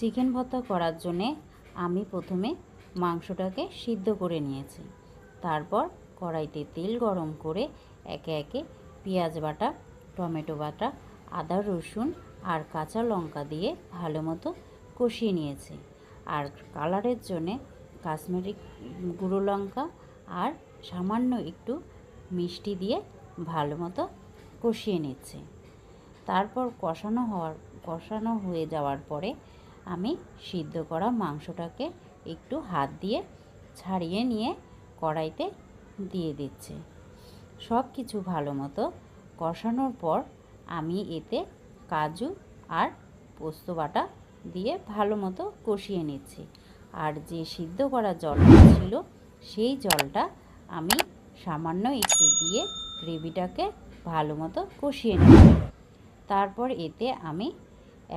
Chicken ভর্তা করার জন্যে আমি প্রথমে মাংসটাকে সিদ্ধ করে নিয়েছি। তারপর কড়াইতে তেল গরম করে একে একে পেঁয়াজ বাটা, টমেটো বাটা, আদা, রসুন আর কাঁচা লঙ্কা দিয়ে ভালো মতো কষিয়ে নিয়েছি। আর কালারের জন্যে কাশ্মীরি গুঁড়ো লঙ্কা আর সামান্য একটু মিষ্টি দিয়ে ভালো মতো কষিয়ে নিচ্ছে। তারপর কষানো হওয়ার, কষানো হয়ে যাওয়ার পরে আমি সিদ্ধ করা মাংসটাকে একটু হাত দিয়ে ছাড়িয়ে নিয়ে কড়াইতে দিয়ে দিচ্ছি। সব কিছু ভালো মতো কষানোর পর আমি এতে কাজু আর পোস্ত বাটা দিয়ে ভালো মতো কষিয়ে নিচ্ছি। আর যে সিদ্ধ করা জলটা ছিল, সেই জলটা আমি সামান্য একটু দিয়ে গ্রেভিটাকে ভালো মতো কষিয়ে নিচ্ছি। তারপর এতে আমি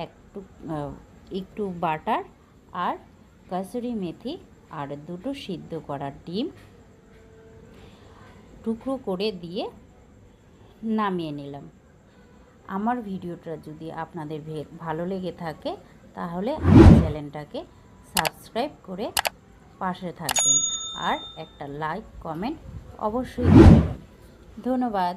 একটু একটু বাটার আর কাসুরি মেথি আর দুটো সিদ্ধ করা ডিম টুকরো করে দিয়ে নামিয়ে নিলাম। আমার ভিডিওটা যদি আপনাদের ভালো লেগে থাকে, তাহলে আমার চ্যানেলটাকে সাবস্ক্রাইব করে পাশে থাকবেন আর একটা লাইক, কমেন্ট অবশ্যই ধন্যবাদ।